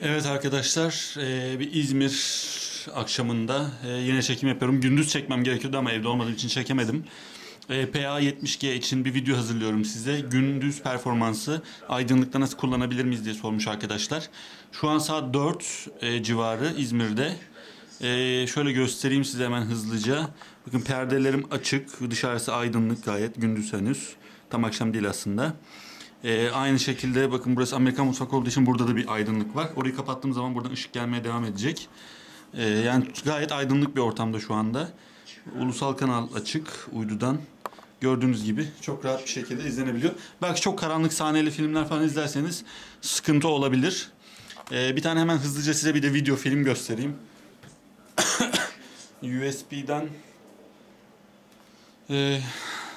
Evet arkadaşlar, e, bir İzmir akşamında e, yine çekim yapıyorum. Gündüz çekmem gerekiyordu ama evde olmadığım için çekemedim. E, PA70G için bir video hazırlıyorum size. Gündüz performansı aydınlıkta nasıl kullanabilir miyiz diye sormuş arkadaşlar. Şu an saat 4 e, civarı İzmir'de. Şöyle göstereyim size hemen hızlıca. Bakın perdelerim açık, dışarısı aydınlık gayet gündüz henüz. Tam akşam değil aslında. Ee, aynı şekilde bakın burası Amerikan mutfak olduğu için burada da bir aydınlık var. Orayı kapattığım zaman buradan ışık gelmeye devam edecek. Ee, yani gayet aydınlık bir ortamda şu anda. Ulusal kanal açık uydudan. Gördüğünüz gibi çok rahat bir şekilde izlenebiliyor. Belki çok karanlık sahneli filmler falan izlerseniz sıkıntı olabilir. Ee, bir tane hemen hızlıca size bir de video film göstereyim. USB'den e,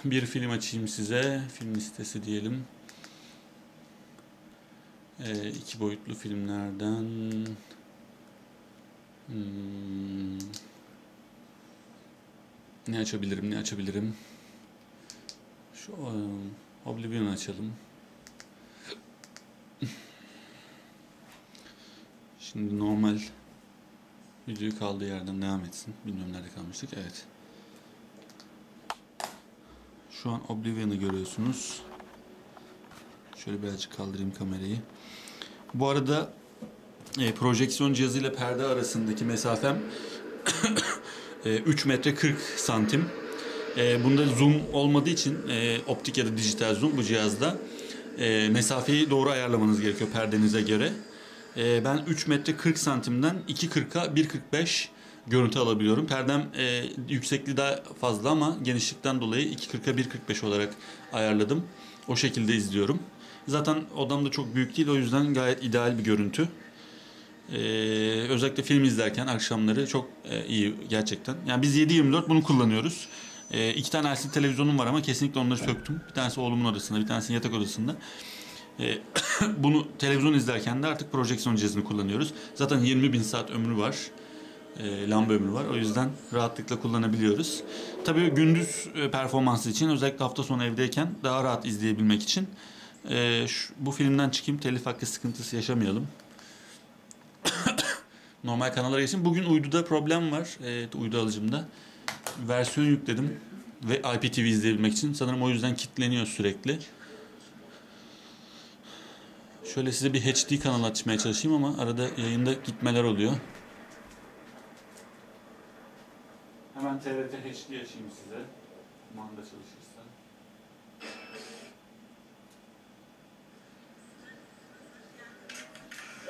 bir film açayım size. Film listesi diyelim. E, iki boyutlu filmlerden. Hmm, ne açabilirim ne açabilirim? Şu um, Oblivion açalım. Şimdi normal videoyu kaldığı yerden devam etsin. Bilmiyorum nerede kalmıştık. Evet. Şu an Oblivion'ı görüyorsunuz şöyle birazcık kaldırayım kamerayı bu arada e, projeksiyon cihazıyla perde arasındaki mesafem e, 3 metre 40 santim. E, bunda zoom olmadığı için e, optik ya da dijital zoom bu cihazda e, mesafeyi doğru ayarlamanız gerekiyor perdenize göre. E, ben 3 metre 40 santimden 2.40'a 1.45 görüntü alabiliyorum. Perdem e, yüksekliği daha fazla ama genişlikten dolayı 2.40'a 1.45 olarak ayarladım. O şekilde izliyorum. Zaten odam da çok büyük değil o yüzden gayet ideal bir görüntü. Ee, özellikle film izlerken akşamları çok e, iyi gerçekten. Yani biz 7-24 bunu kullanıyoruz. Ee, iki tane LCD televizyonum var ama kesinlikle onları söktüm. Bir tanesi oğlumun odasında, bir tanesi yatak odasında. Ee, bunu televizyon izlerken de artık projeksiyon cihazını kullanıyoruz. Zaten 20 bin saat ömrü var. E, lamba ömrü var. O yüzden rahatlıkla kullanabiliyoruz. Tabii gündüz e, performansı için özellikle hafta sonu evdeyken daha rahat izleyebilmek için e, şu, bu filmden çıkayım telif hakkı sıkıntısı yaşamayalım. Normal kanallara geçin. Bugün uyduda problem var. Evet, uydu alıcımda. Versiyon yükledim ve IPTV izleyebilmek için. Sanırım o yüzden kilitleniyor sürekli. Şöyle size bir HD kanal açmaya çalışayım ama arada yayında gitmeler oluyor. Hemen TRT HD açayım size. Manda çalışırsa.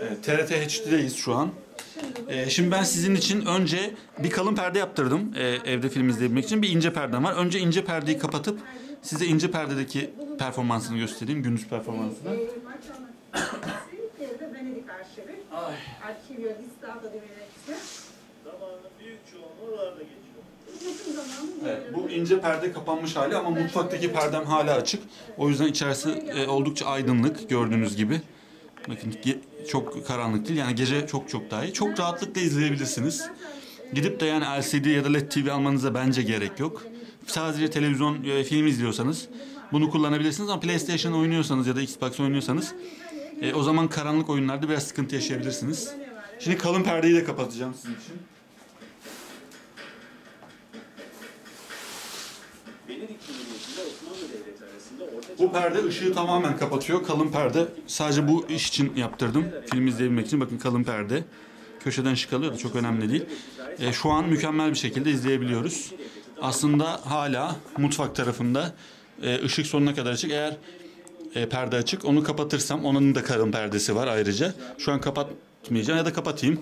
Evet, TRT HD'deyiz şu an. Ee, şimdi ben sizin için önce bir kalın perde yaptırdım ee, evde film izleyebilmek için. Bir ince perdem var. Önce ince perdeyi kapatıp size ince perdedeki performansını göstereyim. Gündüz performansını. Ay. Evet, bu ince perde kapanmış hali ama mutfaktaki perdem hala açık. O yüzden içerisi e, oldukça aydınlık gördüğünüz gibi. Bakın çok karanlık değil yani gece çok çok daha iyi. Çok rahatlıkla izleyebilirsiniz. Gidip de yani LCD ya da LED TV almanıza bence gerek yok. Sadece televizyon e, film izliyorsanız bunu kullanabilirsiniz ama PlayStation oynuyorsanız ya da Xbox oynuyorsanız e, o zaman karanlık oyunlarda biraz sıkıntı yaşayabilirsiniz. Şimdi kalın perdeyi de kapatacağım sizin için. Bu perde ışığı tamamen kapatıyor. Kalın perde. Sadece bu iş için yaptırdım. Film izleyebilmek için. Bakın kalın perde. Köşeden ışık alıyor da çok önemli değil. E, şu an mükemmel bir şekilde izleyebiliyoruz. Aslında hala mutfak tarafında e, ışık sonuna kadar açık. Eğer e, perde açık onu kapatırsam onun da kalın perdesi var ayrıca. Şu an kapatmayacağım ya da kapatayım.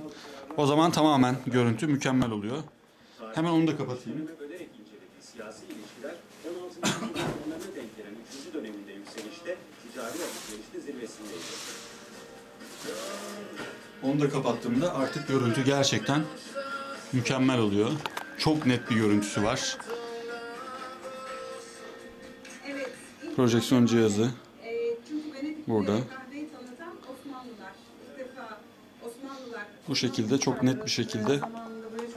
O zaman tamamen görüntü mükemmel oluyor. Hemen onu da kapatayım. Onu da kapattığımda artık görüntü gerçekten mükemmel oluyor. Çok net bir görüntüsü var. Projeksiyon cihazı. Burada. Bu şekilde çok net bir şekilde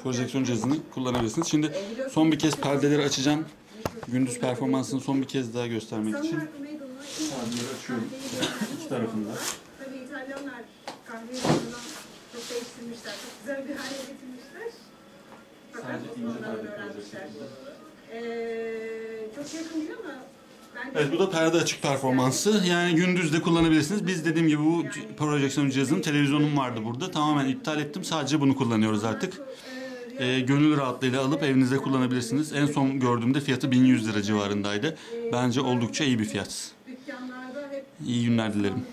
projeksiyon cihazını kullanabilirsiniz. Şimdi son bir kez perdeleri açacağım. Gündüz performansını son bir kez daha göstermek için. Perdeleri açıyorum. İki tarafında. Tabii İtalyanlar kahveyi falan çok değiştirmişler. Çok güzel bir hale getirmişler. Fakat perde öğrenmişler. Ee, çok yakın değil ama Evet bu da perde açık performansı. Yani gündüz de kullanabilirsiniz. Biz dediğim gibi bu c- projeksiyon cihazının televizyonum vardı burada. Tamamen iptal ettim. Sadece bunu kullanıyoruz artık. Ee, gönül rahatlığıyla alıp evinizde kullanabilirsiniz. En son gördüğümde fiyatı 1100 lira civarındaydı. Bence oldukça iyi bir fiyat. dükkanlarda hep İyi günler dilerim.